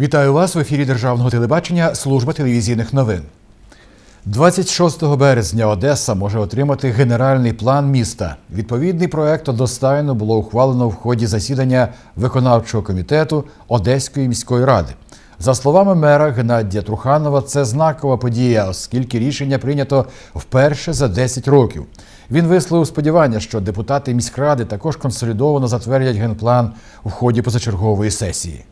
Вітаю вас в ефірі Державного телебачення Служба телевізійних новин. 26 березня Одеса може отримати генеральний план міста. Відповідний проект одностайно було ухвалено в ході засідання виконавчого комітету Одеської міської ради. За словами мера Геннадія Труханова, це знакова подія, оскільки рішення прийнято вперше за 10 років. Він висловив сподівання, що депутати міськради також консолідовано затвердять генплан в ході позачергової сесії.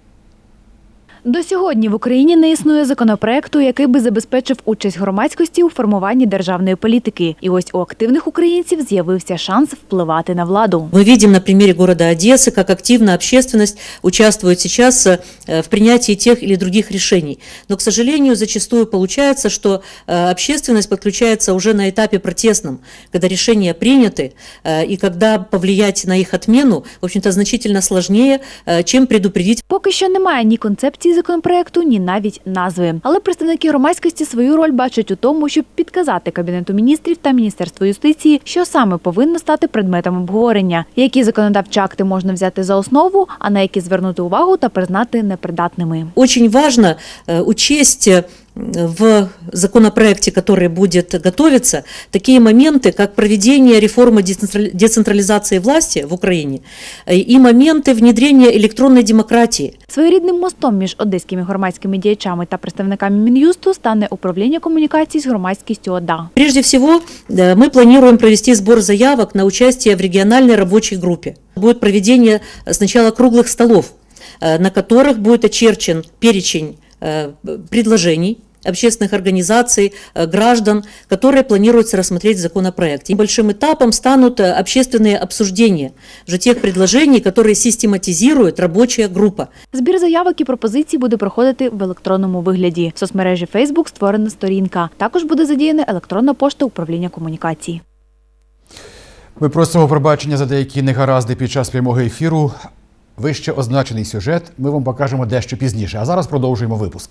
До сьогодні в Україні не існує законопроекту, який би забезпечив участь громадськості у формуванні державної політики. І ось у активних українців з'явився шанс впливати на владу. Мы видим на примере города Одессы, как активно общественность участвует сейчас э, в принятии тех или других решений. Но, к сожалению, зачастую получается, что э, общественность подключается уже на этапе протестном, когда решения приняты, э, и когда повлиять на их отмену, в общем-то, значительно сложнее, э, чем предупредить Поки що немає ні концепції законопроекту, ні навіть назви. Але представники громадськості свою роль бачать у тому, щоб підказати кабінету міністрів та міністерству юстиції, що саме повинно стати предметом обговорення, які законодавчі акти можна взяти за основу, а на які звернути увагу та признати непридатними. Очень важно э, учесть э, в законопроекте, который будет готовиться, такие моменты, как проведение реформы децентрали- децентрализации власти в Украине э, и моменты внедрения электронной демократии. Своєрідним мостом між одеськими громадськими діячами та представниками мін'юсту стане управління комунікацій з громадськістю ОДА. Прежде всего, э, мы планируем провести сбор заявок на участие в региональной рабочей группе. Будет проведение э, сначала круглых столов, э, на которых будет очерчен перечень э, предложений общественных организаций, э, граждан, которые планируется рассмотреть в законопроекте. Небольшим этапом станут э, общественные обсуждения уже тех предложений, которые систематизирует рабочая группа. Збір заявок і пропозицій буде проходити в електронному вигляді. В соцмережі Facebook створена сторінка. Також буде задіяна електронна пошта управління комунікацій. Ми просимо пробачення за деякі негаразди під час прямого ефіру. Вище означений сюжет ми вам покажемо дещо пізніше. А зараз продовжуємо випуск.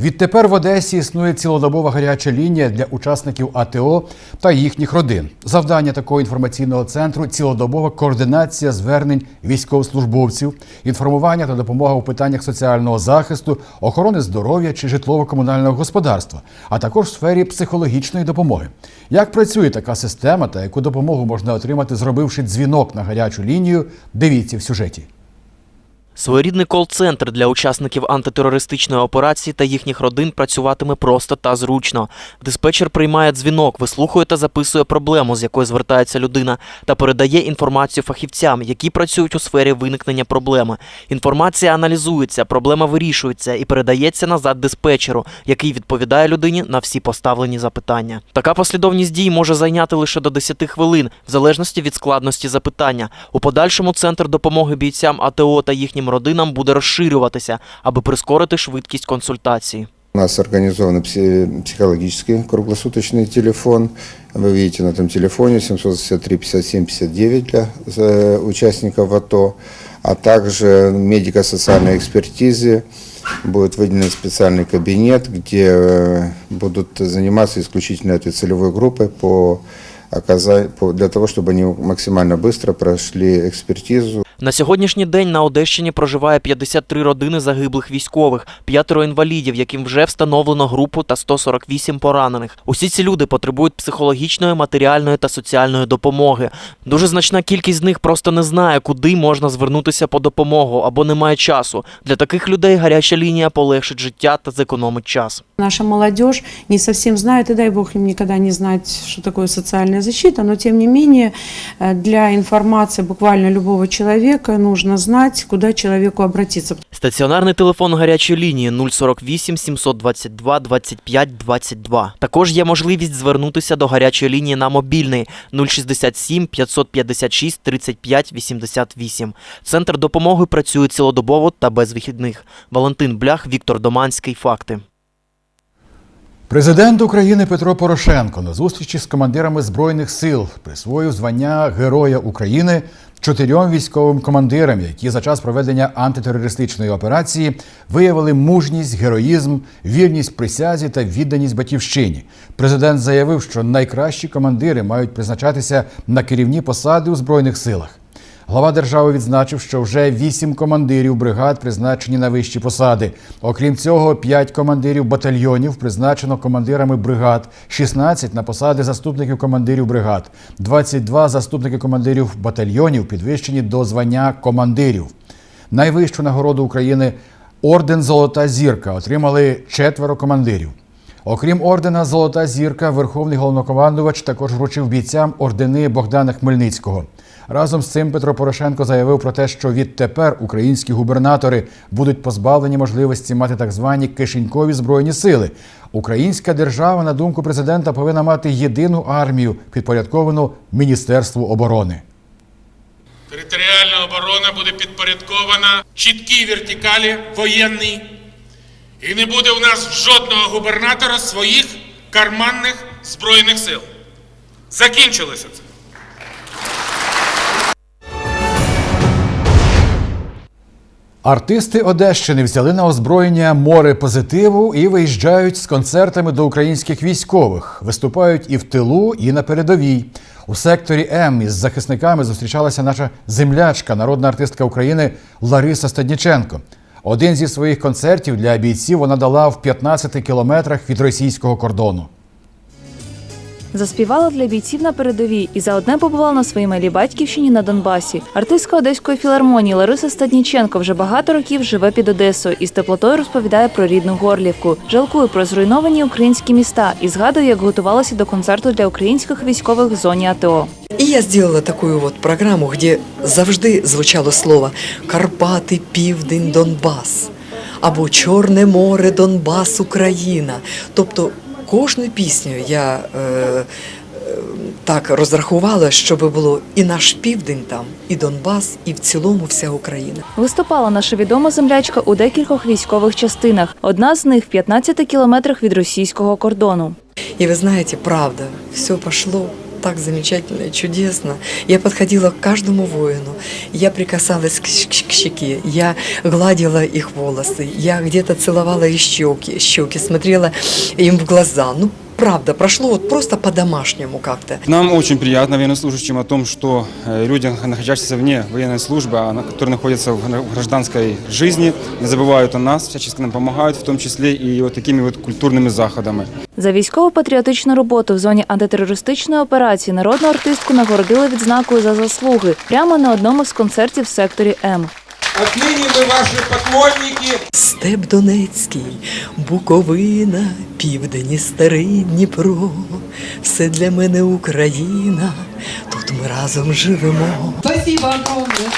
Відтепер в Одесі існує цілодобова гаряча лінія для учасників АТО та їхніх родин. Завдання такого інформаційного центру цілодобова координація звернень військовослужбовців, інформування та допомога у питаннях соціального захисту, охорони здоров'я чи житлово-комунального господарства, а також в сфері психологічної допомоги. Як працює така система та яку допомогу можна отримати, зробивши дзвінок на гарячу лінію, дивіться в сюжеті. Своєрідний кол-центр для учасників антитерористичної операції та їхніх родин працюватиме просто та зручно. Диспетчер приймає дзвінок, вислухує та записує проблему, з якою звертається людина, та передає інформацію фахівцям, які працюють у сфері виникнення проблеми. Інформація аналізується, проблема вирішується і передається назад диспетчеру, який відповідає людині на всі поставлені запитання. Така послідовність дій може зайняти лише до 10 хвилин, в залежності від складності запитання. У подальшому центр допомоги бійцям АТО та їхнім родинам буде розширюватися, аби прискорити швидкість консультації. У нас организован пси- психологический круглосуточный телефон. Вы видите на этом телефоне 763 57 59 для э, участников АТО, а также медико-социальной экспертизы. Будет выделен специальный кабинет, где э, будут заниматься исключительно этой целевой группой по оказа- по- для того, чтобы они максимально быстро прошли экспертизу, На сьогоднішній день на Одещині проживає 53 родини загиблих військових, п'ятеро інвалідів, яким вже встановлено групу та 148 поранених. Усі ці люди потребують психологічної, матеріальної та соціальної допомоги. Дуже значна кількість з них просто не знає, куди можна звернутися по допомогу або не має часу. Для таких людей гаряча лінія полегшить життя та зекономить час. Наша молодежь не совсем знает, и дай бог им никогда не знать, что такое социальная защита, но тем не менее э, для информации буквально любого человека нужно знать, куда человеку обратиться. Стаціонарний телефон гарячої лінії 048 722 25 22. Також є можливість звернутися до гарячої лінії на мобільний 067 556 35 88. Центр допомоги працює цілодобово та без вихідних. Валентин Блях, Віктор Доманський. Факти. Президент України Петро Порошенко на зустрічі з командирами збройних сил присвоїв звання Героя України чотирьом військовим командирам, які за час проведення антитерористичної операції виявили мужність, героїзм, вірність присязі та відданість батьківщині. Президент заявив, що найкращі командири мають призначатися на керівні посади у збройних силах. Глава держави відзначив, що вже вісім командирів бригад призначені на вищі посади. Окрім цього, п'ять командирів батальйонів призначено командирами бригад, 16 на посади заступників командирів бригад, 22 заступники командирів батальйонів підвищені до звання командирів. Найвищу нагороду України орден Золота зірка отримали четверо командирів. Окрім ордена Золота зірка, верховний головнокомандувач також вручив бійцям ордени Богдана Хмельницького. Разом з цим Петро Порошенко заявив про те, що відтепер українські губернатори будуть позбавлені можливості мати так звані кишенькові збройні сили. Українська держава, на думку президента, повинна мати єдину армію, підпорядковану Міністерству оборони. Територіальна оборона буде підпорядкована чіткій вертикалі воєнній. І не буде у нас жодного губернатора своїх карманних збройних сил. Закінчилося це. Артисти Одещини взяли на озброєння море позитиву і виїжджають з концертами до українських військових. Виступають і в тилу, і на передовій. У секторі М із захисниками зустрічалася наша землячка, народна артистка України Лариса Стадніченко. Один зі своїх концертів для бійців вона дала в 15 кілометрах від російського кордону. Заспівала для бійців на передовій і заодне побувала на своїй малій батьківщині на Донбасі. Артистка Одеської філармонії Лариса Стадніченко вже багато років живе під Одесою і з теплотою розповідає про рідну Горлівку. Жалкує про зруйновані українські міста і згадує, як готувалася до концерту для українських військових в зоні АТО. І я зробила таку от програму, де завжди звучало слово Карпати, Південь, Донбас або Чорне море, Донбас, Україна. Тобто кожну пісню я е, е, так розрахувала, щоб було і наш південь там, і Донбас, і в цілому вся Україна. Виступала наша відома землячка у декількох військових частинах. Одна з них в 15 кілометрах від російського кордону. І ви знаєте, правда, все пошло так замечательно и чудесно. Я подходила к каждому воину, я прикасалась к, щ- к щеке, я гладила их волосы, я где-то целовала их щеки, щеки, смотрела им в глаза. Ну, правда, прошло вот просто по-домашнему как-то. Нам очень приятно военнослужащим о том, что э, люди, находящиеся вне военной службы, а на- которые находятся в гра- в гражданской жизни, не забывают о нас, всячески нам помогают, в том числе и вот такими вот культурными заходами. За військово-патріотичну роботу в зоні антитерористичної операції народну артистку нагородили відзнакою за заслуги прямо на одному з концертів в секторі М. Отныне мы ваши поклонники. Степ Донецький, Буковина, південь старий Дніпро. Все для мене Україна, тут ми разом живемо. Спасибо огромное.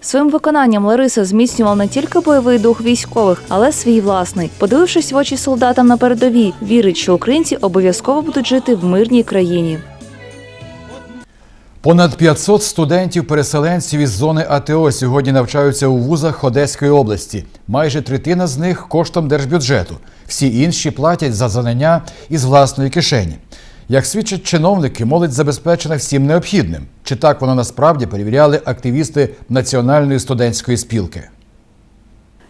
Своїм виконанням Лариса зміцнювала не тільки бойовий дух військових, але свій власний. Подивившись в очі солдатам на передовій, вірить, що українці обов'язково будуть жити в мирній країні. Понад 500 студентів-переселенців із зони АТО сьогодні навчаються у вузах Одеської області. Майже третина з них коштом держбюджету. Всі інші платять за знання із власної кишені. Як свідчать чиновники, молодь забезпечена всім необхідним. Чи так воно насправді перевіряли активісти Національної студентської спілки?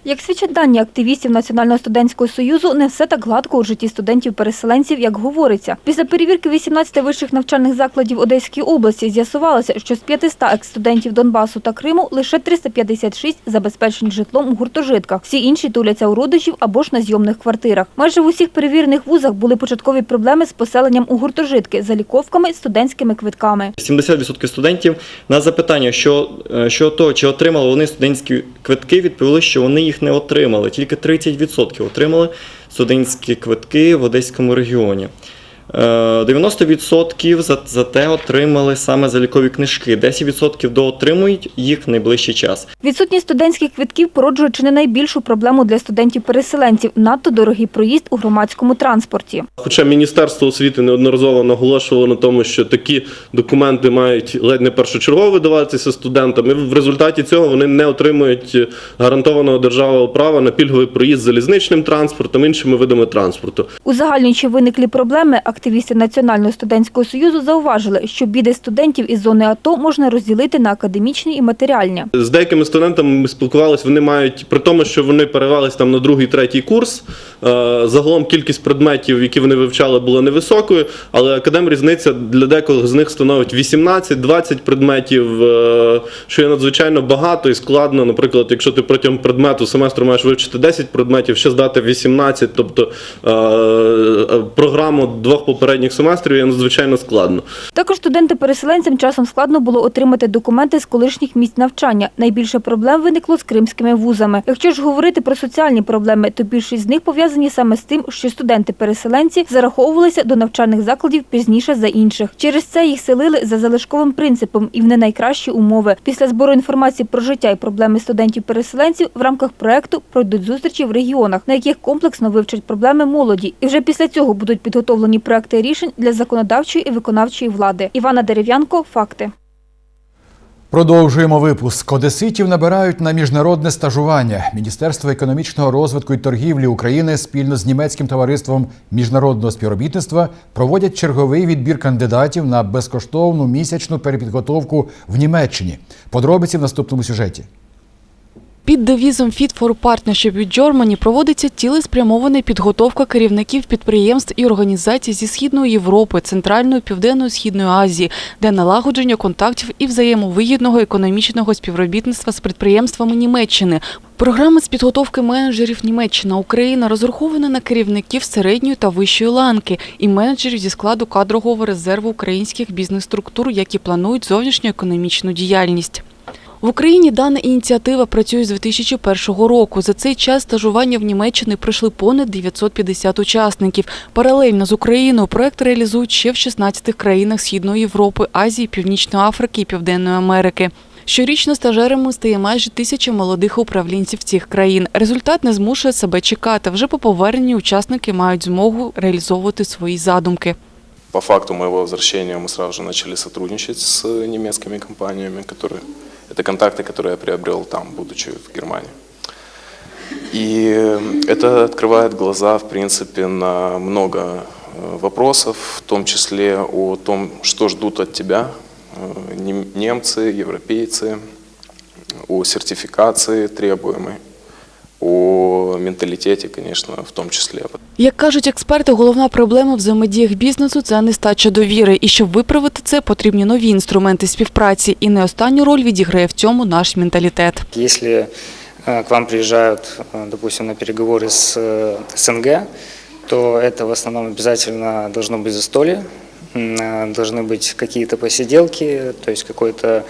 Як свідчать дані активістів Національного студентського союзу, не все так гладко у житті студентів-переселенців, як говориться. Після перевірки 18 вищих навчальних закладів Одеської області з'ясувалося, що з 500 екс-студентів Донбасу та Криму лише 356 забезпечені житлом у гуртожитках. Всі інші туляться у родичів або ж на зйомних квартирах. Майже в усіх перевірених вузах були початкові проблеми з поселенням у гуртожитки, заліковками, студентськими квитками. 70% студентів на запитання, що, е, що то, чи отримали вони студентські квитки, відповіли, що вони їх не отримали. Тільки 30% отримали студентські квитки в Одеському регіоні. Е, 90% за, зате отримали саме залікові книжки. 10% доотримують їх в найближчий час. Відсутність студентських квитків породжує чи не найбільшу проблему для студентів-переселенців – надто дорогий проїзд у громадському транспорті. Хоча Міністерство освіти неодноразово наголошувало на тому, що такі документи мають ледь не першочергово видаватися студентам, і в результаті цього вони не отримують гарантованого державного права на пільговий проїзд залізничним транспортом, іншими видами транспорту. Узагальнюючи виниклі проблеми, активісти Національного студентського союзу зауважили, що біди студентів із зони АТО можна розділити на академічні і матеріальні. З деякими студентами ми спілкувалися, вони мають при тому, що вони перевелись там на другий, третій курс. е, Загалом кількість предметів, які вони вивчали, була невисокою, але академрізниця для декого з них становить 18-20 предметів, е, що є надзвичайно багато і складно. Наприклад, якщо ти протягом предмету семестру маєш вивчити 10 предметів, ще здати 18, тобто е, програму двох попередніх семестрів є надзвичайно складно. Також студенти-переселенцям часом складно було отримати документи з колишніх місць навчання. Найбільше проблем виникло з кримськими вузами. Якщо ж говорити про соціальні проблеми, то більшість з них пов'язані саме з тим, що студенти-переселенці зараховувалися до навчальних закладів пізніше за інших. Через це їх селили за залишковим принципом і в не найкращі умови. Після збору інформації про життя і проблеми студентів-переселенців в рамках проекту пройдуть зустрічі в регіонах, на яких комплексно вивчать проблеми молоді. І вже після цього будуть підготовлені проекти рішень для законодавчої і виконавчої влади. Івана Дерев'янко, факти. Продовжуємо випуск. Одеситів набирають на міжнародне стажування. Міністерство економічного розвитку і торгівлі України спільно з німецьким товариством міжнародного співробітництва проводять черговий відбір кандидатів на безкоштовну місячну перепідготовку в Німеччині. Подробиці в наступному сюжеті. Під девізом Fit for Partnership with Germany проводиться цілеспрямована підготовка керівників підприємств і організацій зі Східної Європи, Центральної, Південної, Східної Азії, де налагодження контактів і взаємовигідного економічного співробітництва з підприємствами Німеччини. Програма з підготовки менеджерів Німеччина Україна розрахована на керівників середньої та вищої ланки і менеджерів зі складу кадрового резерву українських бізнес-структур, які планують зовнішню економічну діяльність. В Україні дана ініціатива працює з 2001 року. За цей час стажування в Німеччині пройшли понад 950 учасників. Паралельно з Україною проект реалізують ще в 16 країнах Східної Європи, Азії, Північної Африки і Південної Америки. Щорічно стажерами стає майже тисяча молодих управлінців цих країн. Результат не змушує себе чекати. Вже по поверненні учасники мають змогу реалізовувати свої задумки. По факту моего возвращения мы сразу же начали сотрудничать с немецкими компаниями, которые это контакты, которые я приобрел там, будучи в Германии. И это открывает глаза, в принципе, на много э, вопросов, в том числе о том, что ждут от тебя э, нем- немцы, европейцы, о сертификации требуемой, о менталитете, конечно, в том числе. Як кажуть експерти, головна проблема в взаємодіях бізнесу це нестача довіри. І щоб виправити це, потрібні нові інструменти співпраці. І не останню роль відіграє в цьому наш менталітет. Если э, к вам приезжают, э, допустим, на переговоры с э, СНГ, то это в основном обязательно должно быть застолье, м, э, должны быть какие-то посиделки, то есть какое-то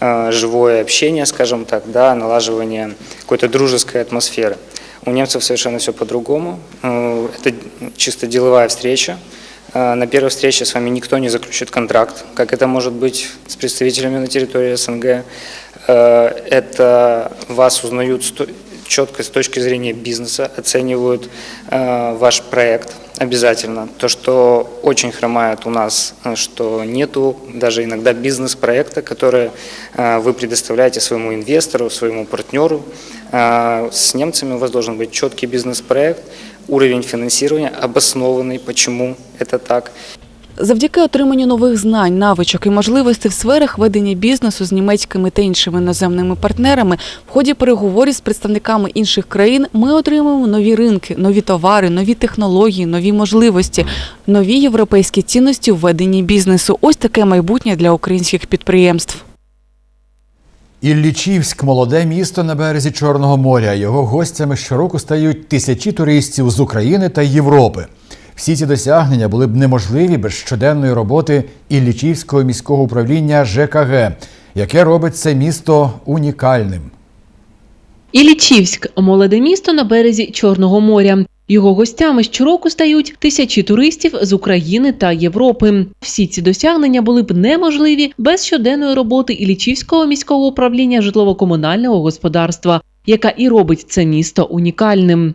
э, живое общение, скажем так, да, налаживание какой-то дружеской атмосферы. У немцев совершенно все по-другому. Э, Это чисто деловая встреча. Э, На первой встрече с вами никто не заключит контракт, как это может быть с представителями на территории СНГ. Э, Это вас узнают четко с точки зрения бизнеса, оценивают э, ваш проект обязательно. То, что очень хромает у нас, э, что нету даже иногда бизнес-проекта, который э, вы предоставляете своему инвестору, своему партнеру. Э, С немцами у вас должен быть четкий бизнес-проект, уровень финансирования, обоснованный, почему это так. Завдяки отриманню нових знань, навичок і можливостей в сферах ведення бізнесу з німецькими та іншими іноземними партнерами в ході переговорів з представниками інших країн ми отримуємо нові ринки, нові товари, нові технології, нові можливості, нові європейські цінності в веденні бізнесу. Ось таке майбутнє для українських підприємств. Іллічівськ молоде місто на березі Чорного моря. Його гостями щороку стають тисячі туристів з України та Європи. Всі ці досягнення були б неможливі без щоденної роботи Іллічівського міського управління ЖКГ, яке робить це місто унікальним. Ілічівськ молоде місто на березі Чорного моря. Його гостями щороку стають тисячі туристів з України та Європи. Всі ці досягнення були б неможливі без щоденної роботи Ілічівського міського управління житлово-комунального господарства, яка і робить це місто унікальним.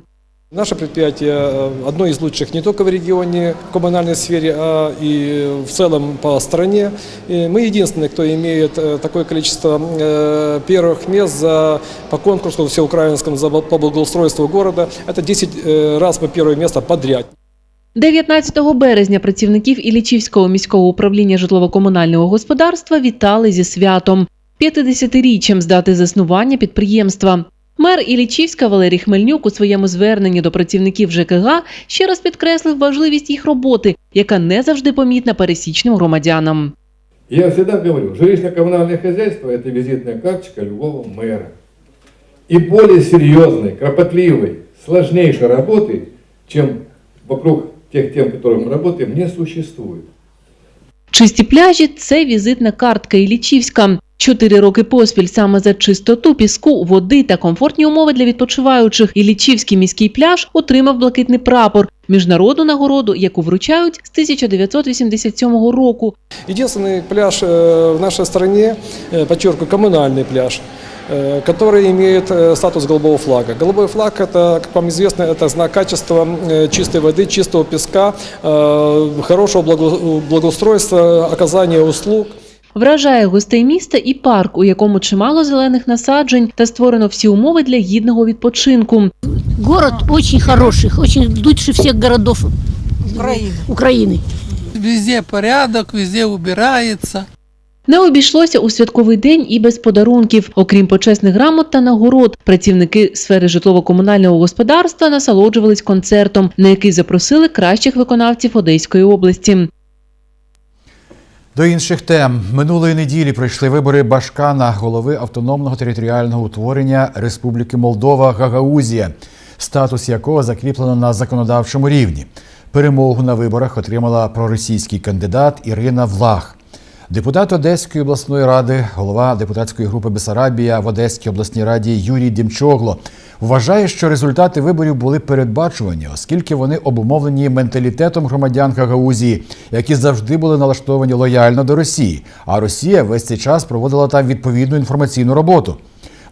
Наше предприятие э, одно из лучших не только в регионе, в коммунальной сфере, а и в целом по стране. И мы единственные, кто имеет э, такое количество э, первых мест за, по конкурсу всеукраинскому за, бл- по благоустройству города. Это 10 э, раз мы первое место подряд. 19 березня працівників Іллічівського міського управління житлово-комунального господарства вітали зі святом 50-річчям з дати заснування підприємства. Мер Іллічівська Валерій Хмельнюк у своєму зверненні до працівників ЖКГ ще раз підкреслив важливість їх роботи, яка не завжди помітна пересічним громадянам. Я всегда говорю, жилищно-коммунальное хозяйство – это визитная карточка любого мэра. И более серьезной, кропотливой, сложнейшей работы, чем вокруг тех тем, которых мы работаем, не существует. Чисті пляжі це візитна картка Іллічівська. Чотири роки поспіль саме за чистоту піску, води та комфортні умови для відпочиваючих Іллічівський міський пляж отримав блакитний прапор міжнародну нагороду, яку вручають з 1987 року. Единственный пляж э, в нашей стране, э, подчеркиваю, коммунальный пляж, э, который имеет э, статус голубого флага. Голубой флаг, это, как вам известно, это знак качества э, чистой воды, чистого песка, э, хорошего благо- благоустройства, оказания услуг. Вражає гостей міста і парк, у якому чимало зелених насаджень та створено всі умови для гідного відпочинку. Город очень хороший, очень лучше всех городов Украины. Украины. Везде порядок, везде убирается. Не обійшлося у святковий день і без подарунків. Окрім почесних грамот та нагород, працівники сфери житлово-комунального господарства насолоджувались концертом, на який запросили кращих виконавців Одеської області. До інших тем минулої неділі пройшли вибори Башкана, голови автономного територіального утворення Республіки Молдова Гагаузія, статус якого закріплено на законодавчому рівні. Перемогу на виборах отримала проросійський кандидат Ірина Влах. Депутат Одеської обласної ради, голова депутатської групи Бесарабія в Одеській обласній раді Юрій Дімчогло вважає, що результати виборів були передбачувані, оскільки вони обумовлені менталітетом громадян Гагаузії, які завжди були налаштовані лояльно до Росії. А Росія весь цей час проводила там відповідну інформаційну роботу.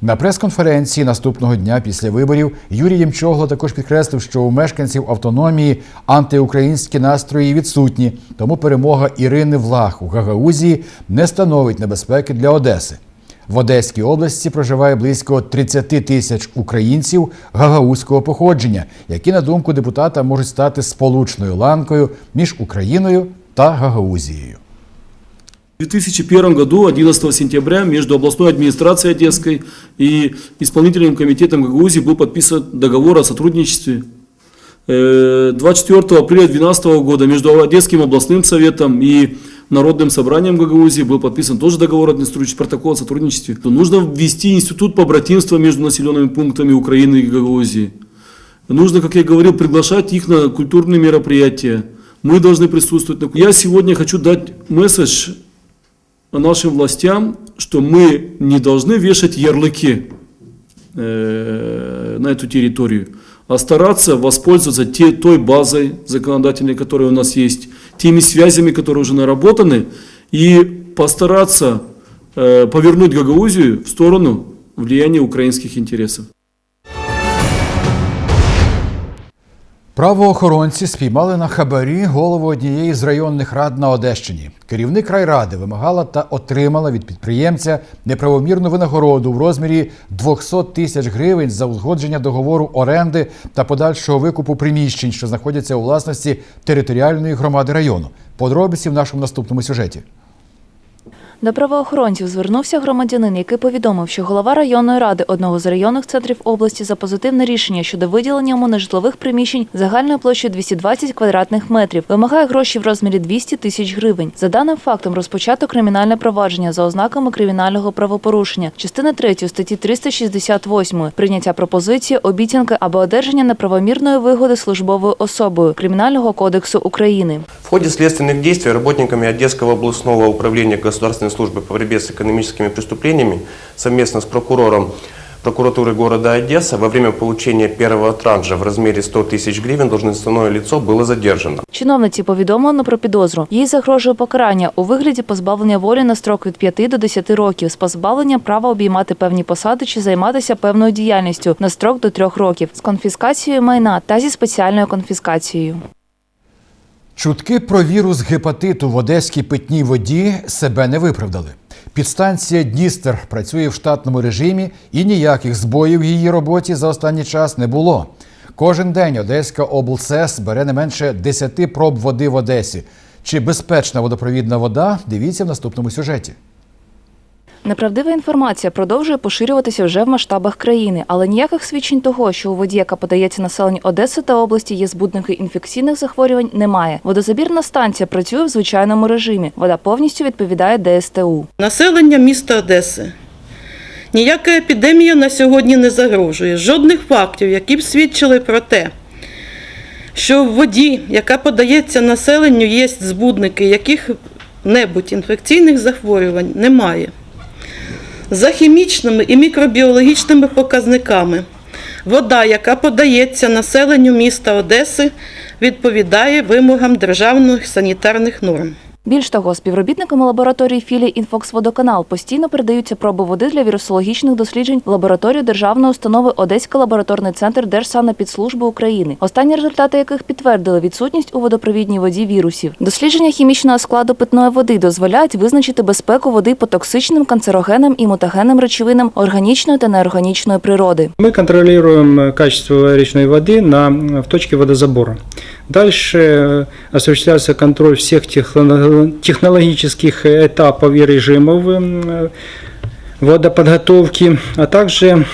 На прес-конференції наступного дня після виборів Юрій Ємчогло також підкреслив, що у мешканців автономії антиукраїнські настрої відсутні, тому перемога Ірини Влах у Гагаузії не становить небезпеки для Одеси. В Одеській області проживає близько 30 тисяч українців гагаузького походження, які, на думку депутата, можуть стати сполучною ланкою між Україною та Гагаузією. В 2001 году, 11 сентября, между областной администрацией Одесской и исполнительным комитетом Гагаузии был подписан договор о сотрудничестве. Э, 24 апреля 2012 года между Одесским областным советом и Народным собранием Гагаузии был подписан тоже договор о протокол о сотрудничестве. Нужно ввести институт побратимства между населенными пунктами Украины и Гагаузии. Нужно, как я говорил, приглашать их на культурные мероприятия. Мы должны присутствовать. Я сегодня хочу дать месседж нашим властям, что мы не должны вешать ярлыки э, на эту территорию, а стараться воспользоваться те, той базой законодательной, которая у нас есть, теми связями, которые уже наработаны, и постараться э, повернуть Гагаузию в сторону влияния украинских интересов. Правоохоронці спіймали на хабарі голову однієї з районних рад на Одещині. Керівник райради вимагала та отримала від підприємця неправомірну винагороду в розмірі 200 тисяч гривень за узгодження договору оренди та подальшого викупу приміщень, що знаходяться у власності територіальної громади району. Подробиці в нашому наступному сюжеті. До правоохоронців звернувся громадянин, який повідомив, що голова районної ради одного з районних центрів області за позитивне рішення щодо виділення йому нежитлових приміщень загальною площею 220 квадратних метрів вимагає гроші в розмірі 200 тисяч гривень. За даним фактом розпочато кримінальне провадження за ознаками кримінального правопорушення, частини 3 статті 368, прийняття пропозиції, обіцянки або одержання неправомірної вигоди службовою особою Кримінального кодексу України. В ходе следственных действий работниками Одесского областного управления Государственной службы по борьбе с экономическими преступлениями совместно с прокурором прокуратуры города Одесса во время получения первого транжа в размере 100 тысяч гривен должностное лицо было задержано. Чиновниці повідомлено про підозру. Їй загрожує покарання у вигляді позбавлення волі на строк від 5 до 10 років з позбавленням права обіймати певні посади чи займатися певною діяльністю на строк до 3 років з конфіскацією майна та зі спеціальною конфіскацією. Чутки про вірус гепатиту в одеській питній воді себе не виправдали. Підстанція Дністер працює в штатному режимі і ніяких збоїв в її роботі за останній час не було. Кожен день Одеська облсес бере не менше 10 проб води в Одесі. Чи безпечна водопровідна вода? Дивіться в наступному сюжеті. Неправдива інформація продовжує поширюватися вже в масштабах країни, але ніяких свідчень того, що у воді, яка подається населенню Одеси та області, є збудники інфекційних захворювань, немає. Водозабірна станція працює в звичайному режимі. Вода повністю відповідає ДСТУ. Населення міста Одеси. Ніяка епідемія на сьогодні не загрожує. Жодних фактів, які б свідчили про те, що в воді, яка подається населенню, є збудники яких-небудь інфекційних захворювань, немає. За хімічними і мікробіологічними показниками, вода, яка подається населенню міста Одеси, відповідає вимогам державних санітарних норм. Більш того, співробітниками лабораторії філії «Інфоксводоканал» постійно передаються проби води для вірусологічних досліджень в лабораторію державної установи Одеський лабораторний центр Держсанепідслужби України, останні результати яких підтвердили відсутність у водопровідній воді вірусів. Дослідження хімічного складу питної води дозволяють визначити безпеку води по токсичним, канцерогенним і мутагенним речовинам органічної та неорганічної природи. Мы контролируем э, качество речной воды на, в точке водозабора. Дальше э, осуществляется контроль всех техно- технологических этапов и режимов э, водоподготовки, а также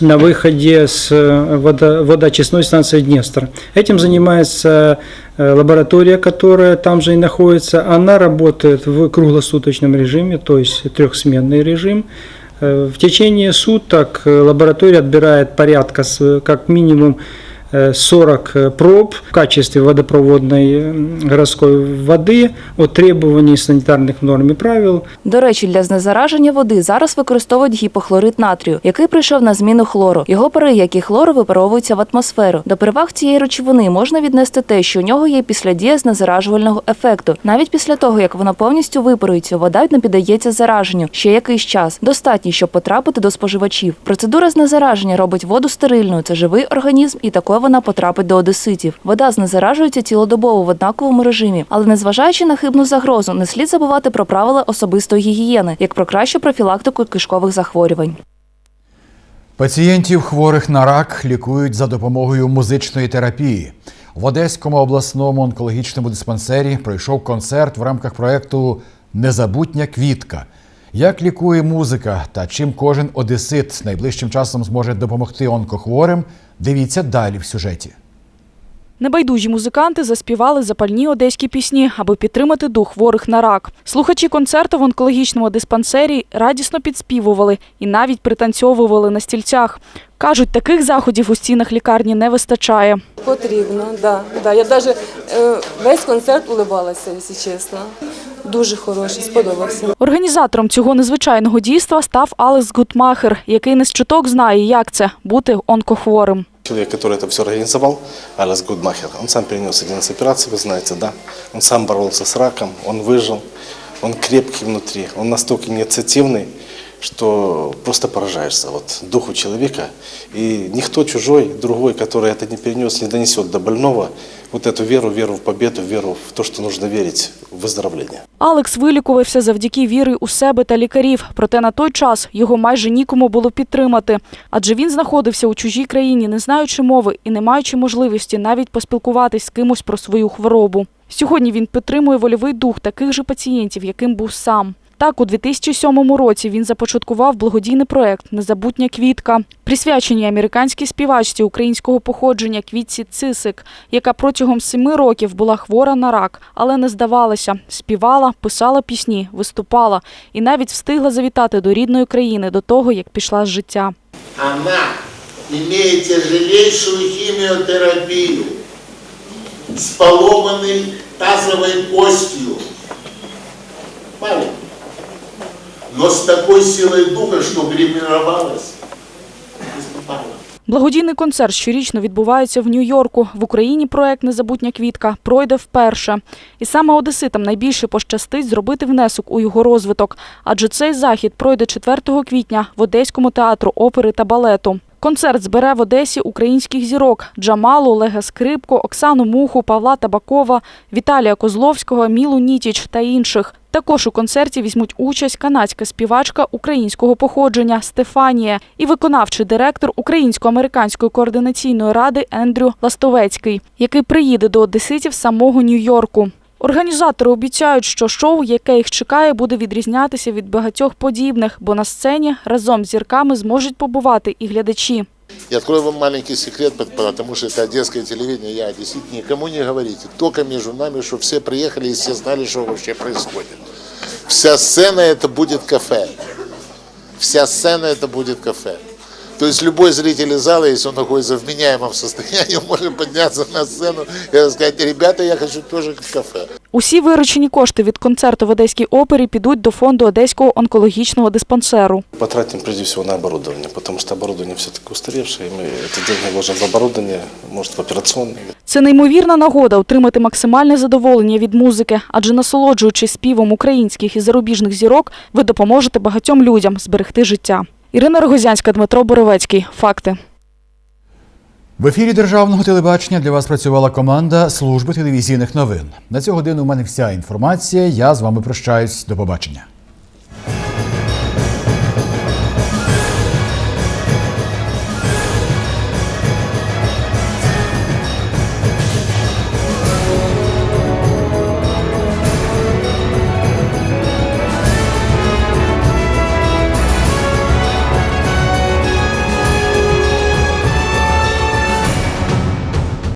на выходе с э, водо- водоочистной станции Днестр. Этим занимается лаборатория, которая там же и находится. Она работает в круглосуточном режиме, то есть трехсменный режим. В течение суток лаборатория отбирает порядка как минимум 40 э, проб в качестве водопроводной м, городской воды от требований санитарных норм и правил До речі, для знезараження води зараз використовують гіпохлорид натрію, який прийшов на зміну хлору. Його пари, як і хлору, випаровуються в атмосферу. До переваг цієї речовини можна віднести те, що у нього є післядія знезаражувального ефекту. Навіть після того, як вона повністю випарується, вода не піддається зараженню ще якийсь час. Достатньо, щоб потрапити до споживачів. Процедура знезараження робить воду стерильною. Це живий організм, і такою вона потрапить до одеситів. Вода знезаражується цілодобово в однаковому режимі, але незважаючи на хибну загрозу, не слід забувати про правила особистої гігієни, як про кращу профілактику кишкових захворювань. Пацієнтів хворих на рак лікують за допомогою музичної терапії. В Одеському обласному онкологічному диспансері пройшов концерт в рамках проєкту Незабутня квітка. Як лікує музика та чим кожен одесит найближчим часом зможе допомогти онкохворим, дивіться далі в сюжеті. Небайдужі музиканти заспівали запальні одеські пісні, аби підтримати дух хворих на рак. Слухачі концерту в онкологічному диспансері радісно підспівували і навіть пританцьовували на стільцях. Кажуть, таких заходів у стінах лікарні не вистачає. Потрібно, да, да. Я навіть е, весь концерт улибалася, якщо чесно. Дуже хороший, сподобався. Організатором цього незвичайного дійства став Алекс Гутмахер, який не з чуток знає, як це бути онкохворим. Человек, который это все организовал, Алес Гудмахер, он сам перенес 11 операций, вы знаете, да? Он сам боролся с раком, он выжил, он крепкий внутри, он настолько инициативный, что просто поражаешься вот, духу человека. И никто чужой, другой, который это не перенес, не донесет до больного вот эту веру, веру в победу, веру в то, что нужно верить в выздоровление. Алекс вилікувався завдяки віри у себе та лікарів. Проте на той час його майже нікому було підтримати, адже він знаходився у чужій країні, не знаючи мови і не маючи можливості навіть поспілкуватись з кимось про свою хворобу. Сьогодні він підтримує вольовий дух таких же пацієнтів, яким був сам. Так, у 2007 році він започаткував благодійний проект Незабутня квітка, присвячені американській співачці українського походження Квітці Цисик, яка протягом семи років була хвора на рак, але не здавалася, співала, писала пісні, виступала і навіть встигла завітати до рідної країни до того, як пішла з життя. Она имеет тяжелейшую химиотерапию с поломанной тазовой костью. Маленькой. Но с такой силой духа, что гримировалась. Благодійний концерт щорічно відбувається в Нью-Йорку. В Україні проект Незабутня квітка пройде вперше. І саме одеситам найбільше пощастить зробити внесок у його розвиток, адже цей захід пройде 4 квітня в Одеському театру опери та балету. Концерт збере в Одесі українських зірок Джамалу, Олега Скрипко, Оксану Муху, Павла Табакова, Віталія Козловського, Мілу Нітіч та інших. Також у концерті візьмуть участь канадська співачка українського походження Стефанія і виконавчий директор Українсько-американської координаційної ради Ендрю Ластовецький, який приїде до одеситів самого Нью-Йорку. Організатори обіцяють, що шоу, яке їх чекає, буде відрізнятися від багатьох подібних, бо на сцені разом з зірками зможуть побувати і глядачі. Я открою вам маленький секрет, потому что это одесское телевидение, я одессит, никому не говорите, только между нами, чтобы все приехали и все знали, что вообще происходит. Вся сцена это будет кафе. Вся сцена это будет кафе. То есть любой зритель из зала, если он находится в меняемом состоянии, может подняться на сцену и сказать, ребята, я хочу тоже в кафе. Усі виручені кошти від концерту в Одеській опері підуть до фонду Одеського онкологічного диспансеру. Потратим прежде всего на оборудование, потому что оборудование все-таки устаревшее, и мы это деньги вложим в оборудование, может в операционные. Це неймовірна нагода отримати максимальне задоволення від музики, адже насолоджуючись співом українських і зарубіжних зірок, ви допоможете багатьом людям зберегти життя. Ірина Рогозянська, Дмитро Боровецький. Факти. В ефірі державного телебачення для вас працювала команда служби телевізійних новин. На цю годину у мене вся інформація. Я з вами прощаюсь. До побачення.